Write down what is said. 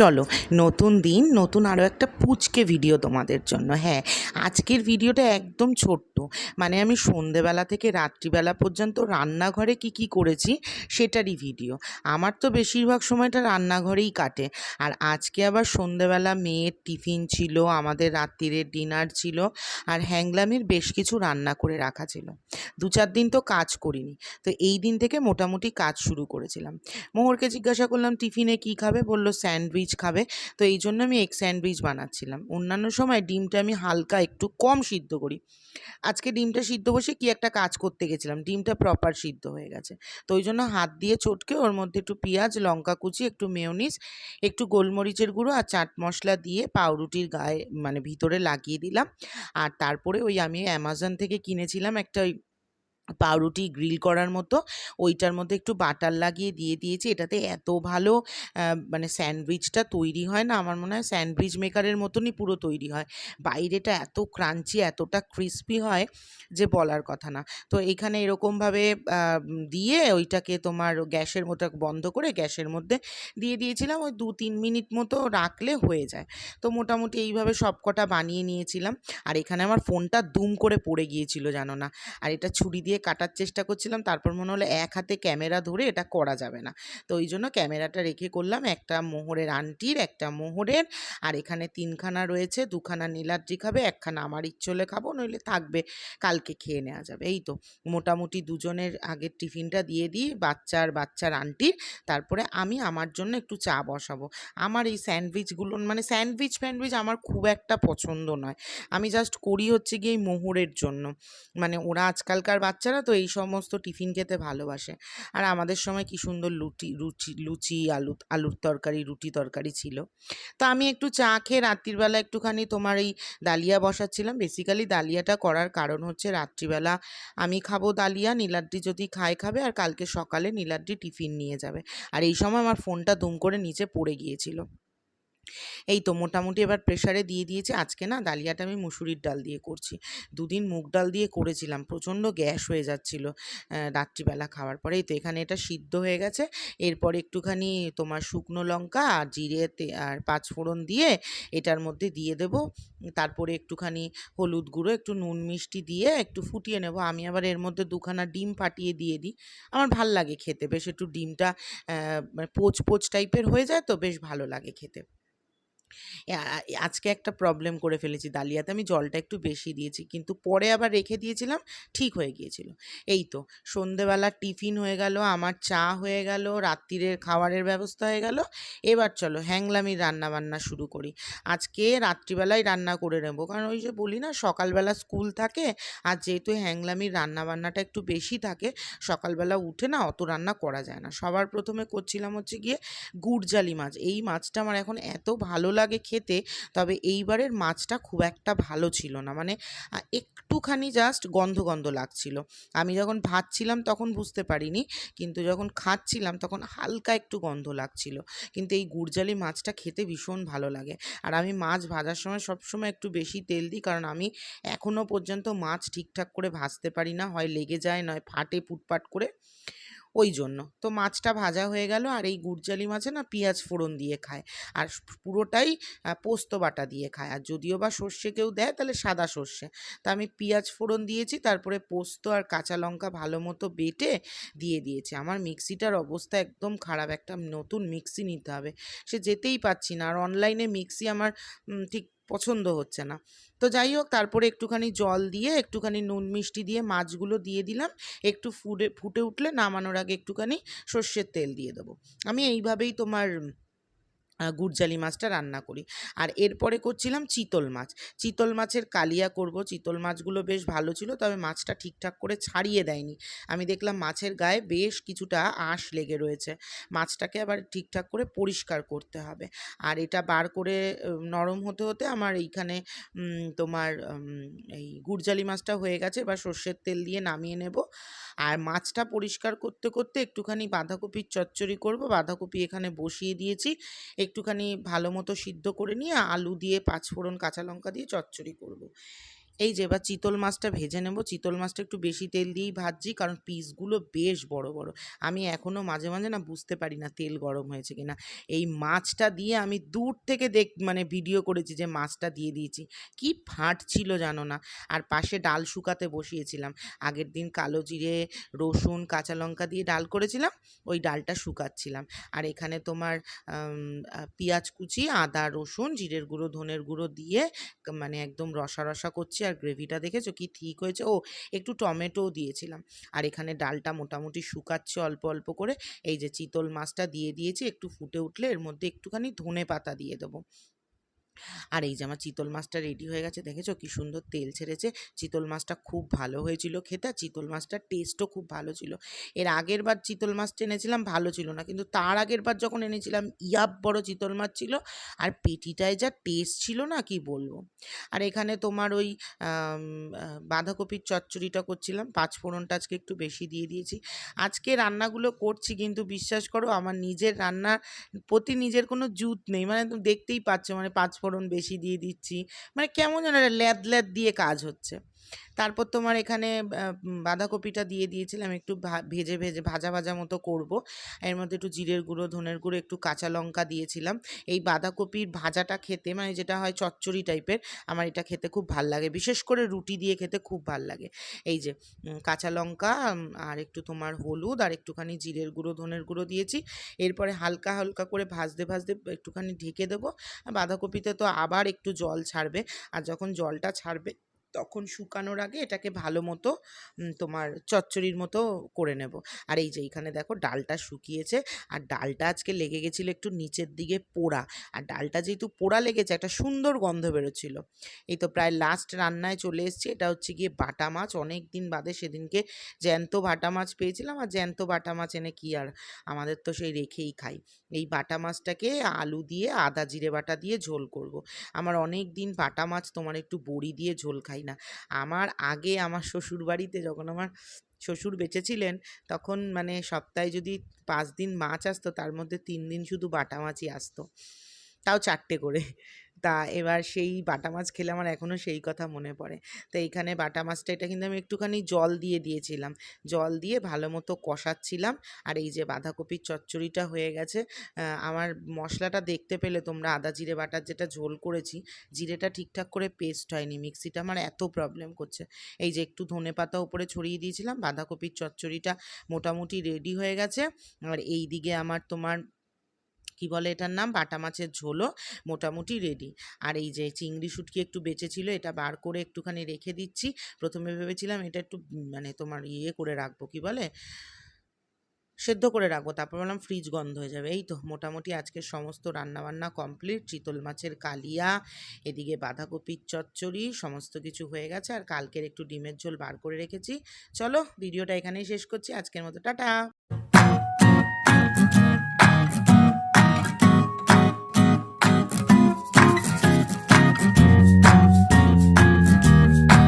চলো, নতুন দিন, নতুন আরও একটা পুচকে ভিডিও তোমাদের জন্য। হ্যাঁ আজকের ভিডিওটা একদম ছোট্ট। মানে আমি সন্ধেবেলা থেকে রাত্রিবেলা পর্যন্ত রান্নাঘরে কি কি করেছি, সেটারই ভিডিও আমার তো বেশিরভাগ সময়টা রান্নাঘরেই কাটে। আর আজকে আবার সন্ধেবেলা মেয়ের টিফিন ছিল, আমাদের রাত্রিরের ডিনার ছিল, আর হ্যাংলামের বেশ কিছু রান্না করে রাখা ছিল। দু চার দিন তো কাজ করিনি। তো এই দিন থেকে মোটামুটি কাজ শুরু করেছিলাম। মোহরকে জিজ্ঞাসা করলাম, টিফিনে কী খাবে? বলল, স্যান্ডউইচ খাবে। তো এই জন্য আমি এগ স্যান্ডউইচ বানাচ্ছিলাম। অন্যান্য সময় ডিমটা আমি হালকা একটু কম সিদ্ধ করি। আজকে ডিমটা সিদ্ধ বসে কি একটা কাজ করতে গেছিলাম। ডিমটা প্রপার সিদ্ধ হয়ে গেছে। তো ওই জন্য হাত দিয়ে চটকে ওর মধ্যে একটু পেঁয়াজ, লঙ্কা কুচি, একটু মেয়োনিজ একটু গোলমরিচের গুঁড়ো আর চাট মশলা দিয়ে পাউরুটির গায়ে মানে ভিতরে লাগিয়ে দিলাম। আর তারপরে ওই আমি অ্যামাজন থেকে কিনেছিলাম একটা ওই পাউরুটি গ্রিল করার মতো, ওইটার মধ্যে একটু বাটার লাগিয়ে দিয়ে দিয়েছি। এটাতে এত ভালো মানে স্যান্ডউইচটা তৈরি হয় না, আমার মনে হয় স্যান্ডউইচ মেকারের মতনই পুরো তৈরি হয়। বাইরেটা এত ক্রাঞ্চি, এতটা ক্রিস্পি হয় যে বলার কথা না। তো এখানে এরকমভাবে দিয়ে ওইটাকে তোমার গ্যাসের মতো বন্ধ করে গ্যাসের মধ্যে দিয়ে দিয়েছিলাম। ওই দু তিন মিনিট মতো রাখলে হয়ে যায়। তো মোটামুটি এইভাবে সব কটা বানিয়ে নিয়েছিলাম। আর এখানে আমার ফোনটা দুম করে পড়ে গিয়েছিল, জানো না। আর এটা ছুরি দিয়ে কাটার চেষ্টা করছিলাম। তারপর মনে হলো এক হাতে ক্যামেরা ধরে এটা করা যাবে না। তো ওই জন্য ক্যামেরাটা রেখে করলাম। একটা মোহরের আন্টির, একটা মোহরের আর এখানে তিনখানা রয়েছে। দুখানা নীলাদ্রি খাবে, একখানা আমার ইচ্ছে হলে খাব, নইলে থাকবে। কালকে খেয়ে নেওয়া যাবে। এই তো মোটামুটি দুজনের আগের টিফিনটা দিয়ে দিই, বাচ্চার বাচ্চার আন্টির। তারপরে আমি আমার জন্য একটু চা বসাবো। আমার এই স্যান্ডউইচগুলো মানে স্যান্ডউইচ ফ্যান্ডউইচ আমার খুব একটা পছন্দ নয়। আমি জাস্ট করি হচ্ছে গিয়ে এই মোহরের জন্য। মানে ওরা আজকালকার বাচ্চারা তো এই সমস্ত টিফিন খেতে ভালোবাসে। আর আমাদের সময় কি সুন্দর লুটি, রুচি, লুচি, আলু, আলুর তরকারি, রুটি তরকারি ছিল। তো আমি একটু চা খেয়ে রাত্রিবেলা একটুখানি তোমার এই ডালিয়া বসাচ্ছিলাম। বেসিক্যালি ডালিয়াটা করার কারণ হচ্ছে রাত্রিবেলা আমি খাব ডালিয়া, নীলাদ্রি যদি খায় খাবে, আর কালকে সকালে নীলাদ্রি টিফিন নিয়ে যাবে। আর এই সময় আমার ফোনটা দুম করে নিচে পড়ে গিয়েছিল। এই তো মোটামুটি এবার প্রেশারে দিয়ে দিয়েছি। আজকে না ডালিয়াটা আমি মুসুরির ডাল দিয়ে করছি। দুদিন মুগ ডাল দিয়ে করেছিলাম, প্রচণ্ড গ্যাস হয়ে যাচ্ছিল রাত্রিবেলা খাওয়ার পরে এই তো এখানে এটা সিদ্ধ হয়ে গেছে। এরপর একটুখানি তোমার শুকনো লঙ্কা আর জিরে আর পাঁচফোড়ন দিয়ে এটার মধ্যে দিয়ে দেব। তারপরে একটুখানি হলুদ গুঁড়ো, একটু নুন মিষ্টি দিয়ে একটু ফুটিয়ে নেব। আমি আবার এর মধ্যে দুখানা ডিম ফাটিয়ে দিয়ে দিই। আমার ভালো লাগে খেতে। বেশ একটু ডিমটা মানে পোচ পোচ টাইপের হয়ে যায় তো বেশ ভালো লাগে খেতে। আজকে একটা প্রবলেম করে ফেলেছি ডালিয়াতে আমি জলটা একটু বেশি দিয়েছি, কিন্তু পরে আবার রেখে দিয়েছিলাম, ঠিক হয়ে গিয়েছিল। এই তো, সন্ধেবেলা টিফিন হয়ে গেল, আমার চা হয়ে গেল, রাত্রিরের খাবারের ব্যবস্থা হয়ে গেল। এবার চলো হ্যাংলামির রান্না বান্না শুরু করি। আজকে রাত্রিবেলায় রান্না করে নেব, কারণ ওই যে বলি না, সকালবেলা স্কুল থাকে, আর যেহেতু হ্যাংলামির রান্না বান্নাটা একটু বেশি থাকে, সকালবেলা উঠে না অত রান্না করা যায় না। সবার প্রথমে করছিলাম হচ্ছে গিয়ে গুড়জালি মাছ। এই মাছটা আমার এখন এত ভালো লাগে খেতে, তবে এইবারের মাছটা খুব একটা ভালো ছিল না। মানে একটুখানি জাস্ট গন্ধ গন্ধ লাগছিল। আমি যখন ভাজছিলাম তখন বুঝতে পারিনি, কিন্তু যখন খাচ্ছিলাম তখন হালকা একটু গন্ধ লাগছিল। কিন্তু এই গুড়জালি মাছটা খেতে ভীষণ ভালো লাগে। আর আমি মাছ ভাজার সময় সবসময় একটু বেশি তেল দিই, কারণ আমি এখনও পর্যন্ত মাছ ঠিকঠাক করে ভাজতে পারি না, হয় লেগে যায়, নয় ফাটে পুটপাট করে। ওই জন্য। তো মাছটা ভাজা হয়ে গেল আর এই গুড়জালি মাছে না পেঁয়াজ ফোড়ন দিয়ে খায়। আর পুরোটাই পোস্ত বাটা দিয়ে খায়। আর যদিও বা সর্ষে কেউ দেয়, তাহলে সাদা সর্ষে। তা আমি পেঁয়াজ ফোড়ন দিয়েছি, তারপরে পোস্ত আর কাঁচা লঙ্কা ভালো মতো বেটে দিয়ে দিয়েছি। আমার মিক্সিটার অবস্থা একদম খারাপ, একটা নতুন মিক্সি নিতে হবে। সে যেতেই পাচ্ছি না। আর অনলাইনে মিক্সি আমার ঠিক পছন্দ হচ্ছে না। তো যাই হোক, তারপরে একটুখানি জল দিয়ে, একটুখানি নুন মিষ্টি দিয়ে মাছগুলো দিয়ে দিলাম। একটু ফুটে ফুটে উঠলে নামানোর আগে একটুখানি সর্ষের তেল দিয়ে দেবো। আমি এইভাবেই তোমার গুড়জালি মাছটা রান্না করি। আর এরপরে করছিলাম চিতল মাছ। চিতল মাছের কালিয়া করব। চিতল মাছগুলো বেশ ভালো ছিল, তবে মাছটা ঠিকঠাক করে ছাড়িয়ে দেয়নি। আমি দেখলাম মাছের গায়ে বেশ কিছুটা আঁশ লেগে রয়েছে। মাছটাকে আবার ঠিকঠাক করে পরিষ্কার করতে হবে। আর এটা বার করে নরম হতে হতে আমার এইখানে তোমার এই গুড়জালি মাছটা হয়ে গেছে। এবার সর্ষের তেল দিয়ে নামিয়ে নেব। আর মাছটা পরিষ্কার করতে করতে একটুখানি বাঁধাকপির চচ্চড়ি করব। বাঁধাকপি এখানে বসিয়ে দিয়েছি। একটুখানি ভালো মতো সিদ্ধ করে নিয়ে আলু দিয়ে পাঁচফোড়ন কাঁচা লঙ্কা দিয়ে চচ্চড়ি করব। এই যে, এবার চিতল মাছটা ভেজে নেব। চিতল মাছটা একটু বেশি তেল দিয়েই ভাজছি, কারণ পিসগুলো বেশ বড় বড়। আমি এখনও মাঝে মাঝে না বুঝতে পারি না তেল গরম হয়েছে কিনা। এই মাছটা দিয়ে আমি দূর থেকে দেখ মানে ভিডিও করেছি যে মাছটা দিয়ে দিয়েছি। কি ফাট ছিল জানো না? আর পাশে ডাল শুকাতে বসিয়েছিলাম। আগের দিন কালো জিরে, রসুন, কাঁচা লঙ্কা দিয়ে ডাল করেছিলাম, ওই ডালটা শুকাচ্ছিলাম। আর এখানে তোমার পেঁয়াজ কুচি, আদা, রসুন, জিরের গুঁড়ো, ধনের গুঁড়ো দিয়ে মানে একদম রসা রসা করছি। আর গ্রেভিটা দেখেছ? কি ঠিক হয়েছে? ও, একটু টমেটোও দিয়েছিলাম। আর এখানে ডালটা মোটামুটি শুকাচ্ছে অল্প অল্প করে। এই যে চিতল মাছটা দিয়ে দিয়েছি, একটু ফুটে উঠলে এর মধ্যে একটুখানি ধনে পাতা দিয়ে দেবো। আর এই যে আমার চিতল মাছটা রেডি হয়ে গেছে, দেখেছ কি সুন্দর তেল ছেড়েছে? চিতল মাছটা খুব ভালো হয়েছিল খেতে, চিতল মাছটার টেস্টও খুব ভালো ছিল। এর আগের বার চিতল মাছটা এনেছিলাম, ভালো ছিল না। কিন্তু তার আগের বার যখন এনেছিলাম, ইয়াব বড় চিতল মাছ ছিল। আর পেটিটায় যা টেস্ট ছিল না, কি বলব? আর এখানে তোমার ওই বাঁধাকপির চচ্চড়িটা করছিলাম, পাঁচ ফোড়নটা আজকে একটু বেশি দিয়ে দিয়েছি। আজকে রান্নাগুলো করছি, কিন্তু বিশ্বাস করো, আমার নিজের রান্নার প্রতি নিজের কোনো জুত নেই। মানে দেখতেই পাচ্ছ মানে পাঁচ ফোড়ন বেশি দিয়ে দিচ্ছি। মানে কেমন যেন একটা ল্যাদ ল্যাদ দিয়ে কাজ হচ্ছে। তারপর তোমার এখানে বাঁধাকপিটা দিয়ে দিয়েছিলাম একটু ভেজে ভেজে, ভাজা ভাজা মতো করব। এর মধ্যে একটু জিরের গুঁড়ো, ধনের গুঁড়ো, একটু কাঁচা লঙ্কা দিয়েছিলাম। এই বাঁধাকপির ভাজাটা খেতে মানে যেটা হয় চচ্চড়ি টাইপের, আমার এটা খেতে খুব ভালো লাগে। বিশেষ করে রুটি দিয়ে খেতে খুব ভালো লাগে। এই যে কাঁচা লঙ্কা আর একটু তোমার হলুদ, আর একটুখানি জিরের গুঁড়ো, ধনের গুঁড়ো দিয়েছি। এরপরে হালকা হালকা করে ভাজতে ভাজতে একটুখানি ঢেকে দেবো। বাঁধাকপিতে তো আবার একটু জল ছাড়বে, আর যখন জলটা ছাড়বে তখন শুকানোর আগে এটাকে ভালো মতো তোমার চচ্চড়ির মতো করে নেব। আর এই যে এইখানে দেখো ডালটা শুকিয়েছে, আর ডালটা আজকে লেগে গেছিল একটু নিচের দিকে পোড়া। আর ডালটা যেহেতু পোড়া লেগেছে, একটা সুন্দর গন্ধ বেরোচ্ছিল। এই তো প্রায় লাস্ট রান্নায় চলে এসেছি, এটা হচ্ছে গিয়ে বাটা মাছ। অনেক দিন বাদে সেদিনকে জ্যান্ত বাটা মাছ পেয়েছিলাম, আর জ্যান্ত বাটা মাছ এনে কি আর, আমাদের তো সেই রেখেই খাই। এই বাটা মাছটাকে আলু দিয়ে আদা, জিরে বাটা দিয়ে ঝোল করব। আমার অনেক দিন বাটা মাছ তোমার একটু বড়ি দিয়ে ঝোল খাই না। আমার আগে আমার শ্বশুর বাড়িতে যখন আমার শ্বশুর বেঁচে ছিলেন তখন মানে সপ্তাহে যদি পাঁচ দিন মাছ আসতো, তার মধ্যে তিন দিন শুধু বাটা মাছই আসতো। তাও চারটে করে। তা এবার সেই বাটা মাছ খেলে আমার এখনও সেই কথা মনে পড়ে। তো এইখানে বাটা মাছটা এটা কিন্তু আমি একটুখানি জল দিয়ে দিয়েছিলাম। জল দিয়ে ভালো মতো কষাচ্ছিলাম আর এই যে বাঁধাকপির চচ্চড়িটা হয়ে গেছে আমার মশলাটা দেখতে পেলে তোমরা আদা জিরে বাটার যেটা ঝোল করেছি, জিরেটা ঠিকঠাক করে পেস্ট হয়নি। মিক্সিটা আমার এত প্রবলেম করছে। এই যে একটু ধনে পাতা উপরে ছড়িয়ে দিয়েছিলাম, বাঁধাকপির চচ্চড়িটা মোটামুটি রেডি হয়ে গেছে। আর এই দিকে আমার তোমার কি বলে এটার নাম? বাটা মাছের ঝোলও মোটামুটি রেডি আর এই যে চিংড়ি শুটকি একটু বেঁচে ছিল এটা বার করে একটুখানি রেখে দিচ্ছি। প্রথমে ভেবেছিলাম এটা একটু মানে তোমার ইয়ে করে রাখব, কি বলে? সেদ্ধ করে রাখব। তারপর বললাম ফ্রিজ গন্ধ হয়ে যাবে। এই তো মোটামুটি আজকের সমস্ত রান্নাবান্না কমপ্লিট চিতল মাছের কালিয়া, এদিকে বাঁধাকপির চচ্চড়ি, সমস্ত কিছু হয়ে গেছে। আর কালকের একটু ডিমের ঝোল বার করে রেখেছি। চলো ভিডিওটা এখানেই শেষ করছি। আজকের মতো, টাটা!